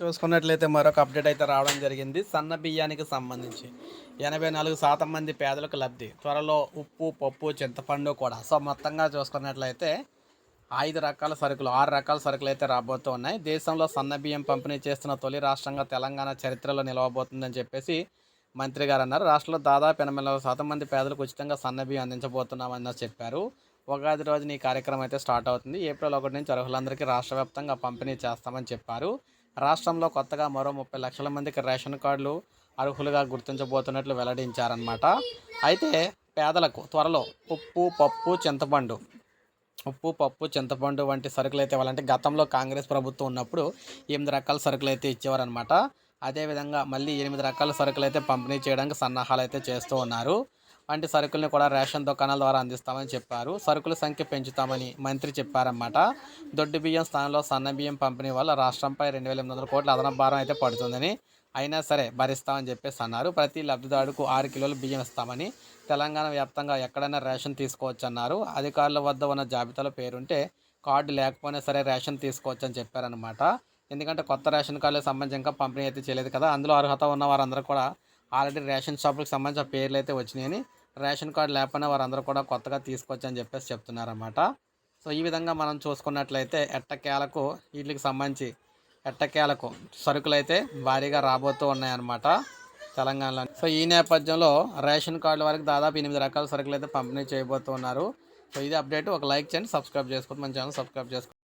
చూసుకున్నట్లయితే మరొక అప్డేట్ అయితే రావడం జరిగింది. సన్న బియ్యానికి సంబంధించి ఎనభై నాలుగు శాతం మంది పేదలకు లబ్ధి త్వరలో ఉప్పు పప్పు చింతపండు కూడా. సో మొత్తంగా చూసుకున్నట్లయితే ఐదు రకాల సరుకులు ఆరు రకాల సరుకులు అయితే రాబోతూ ఉన్నాయి. దేశంలో సన్న బియ్యం పంపిణీ చేస్తున్న తొలి రాష్ట్రంగా తెలంగాణ చరిత్రలో నిలవబోతుందని చెప్పేసి మంత్రి గారు అన్నారు. రాష్ట్రంలో దాదాపు ఎనభై నాలుగు శాతం మంది పేదలకు ఉచితంగా సన్న బియ్యం అందించబోతున్నామని చెప్పారు. ఉగాది రోజున ఈ కార్యక్రమం అయితే స్టార్ట్ అవుతుంది. ఏప్రిల్ ఒకటి నుంచి అర్హులందరికీ రాష్ట్ర వ్యాప్తంగా పంపిణీ చేస్తామని చెప్పారు. రాష్ట్రంలో కొత్తగా మరో ముప్పై లక్షల మందికి రేషన్ కార్డులు అర్హులుగా గుర్తించబోతున్నట్లు వెల్లడించారనమాట అయితే పేదలకు త్వరలో ఉప్పు పప్పు చింతపండు ఉప్పు పప్పు చింతపండు వంటి సరుకులు అయితే ఇవ్వాలంటే గతంలో కాంగ్రెస్ ప్రభుత్వం ఉన్నప్పుడు ఎనిమిది రకాల సరుకులు అయితే ఇచ్చేవారనమాట అదేవిధంగా మళ్ళీ ఎనిమిది రకాల సరుకులు అయితే పంపిణీ చేయడానికి సన్నాహాలు అయితే చేస్తూ ఉన్నారు. వంటి సరుకుల్ని కూడా రేషన్ దుకాణాల ద్వారా అందిస్తామని చెప్పారు. సరుకుల సంఖ్య పెంచుతామని మంత్రి చెప్పారన్నమాట. దొడ్డు బియ్యం స్థానంలో సన్న బియ్యం పంపిణీ వల్ల రాష్ట్రంపై రెండు వేల ఎనిమిది వందల కోట్ల అదనపు భారం అయితే పడుతుందని అయినా సరే భరిస్తామని చెప్పేసి అన్నారు. ప్రతి లబ్ధిదారుకు ఆరు కిలోల బియ్యం ఇస్తామని తెలంగాణ వ్యాప్తంగా ఎక్కడైనా రేషన్ తీసుకోవచ్చు అన్నారు అధికారుల వద్ద ఉన్న జాబితాలో పేరుంటే కార్డు లేకపోయినా సరే రేషన్ తీసుకోవచ్చు అని చెప్పారనమాట ఎందుకంటే కొత్త రేషన్ కార్డులకు సంబంధించి ఇంకా పంపిణీ అయితే చేయలేదు కదా. అందులో అర్హత ఉన్న వారందరూ కూడా ఆల్రెడీ రేషన్ షాపులకు సంబంధించిన పేర్లు అయితే వచ్చినాయని రేషన్ కార్డు లేకపోయినా వారందరూ కూడా కొత్తగా తీసుకోవచ్చు అని చెప్పేసి చెప్తున్నారన్నమాట. సో ఈ విధంగా మనం చూసుకున్నట్లయితే ఎట్టకేలకు వీటికి సంబంధించి ఎట్టకేలకు సరుకులు అయితే భారీగా రాబోతూ ఉన్నాయన్నమాట తెలంగాణలో. సో ఈ నేపథ్యంలో రేషన్ కార్డుల వరకు దాదాపు ఎనిమిది రకాల సరుకులు అయితే పంపిణీ చేయబోతున్నారు. సో ఇది అప్డేట్. ఒక లైక్ చేయండి సబ్స్క్రైబ్ చేసుకోండి. మన ఛానల్ సబ్స్క్రైబ్ చేసుకోండి.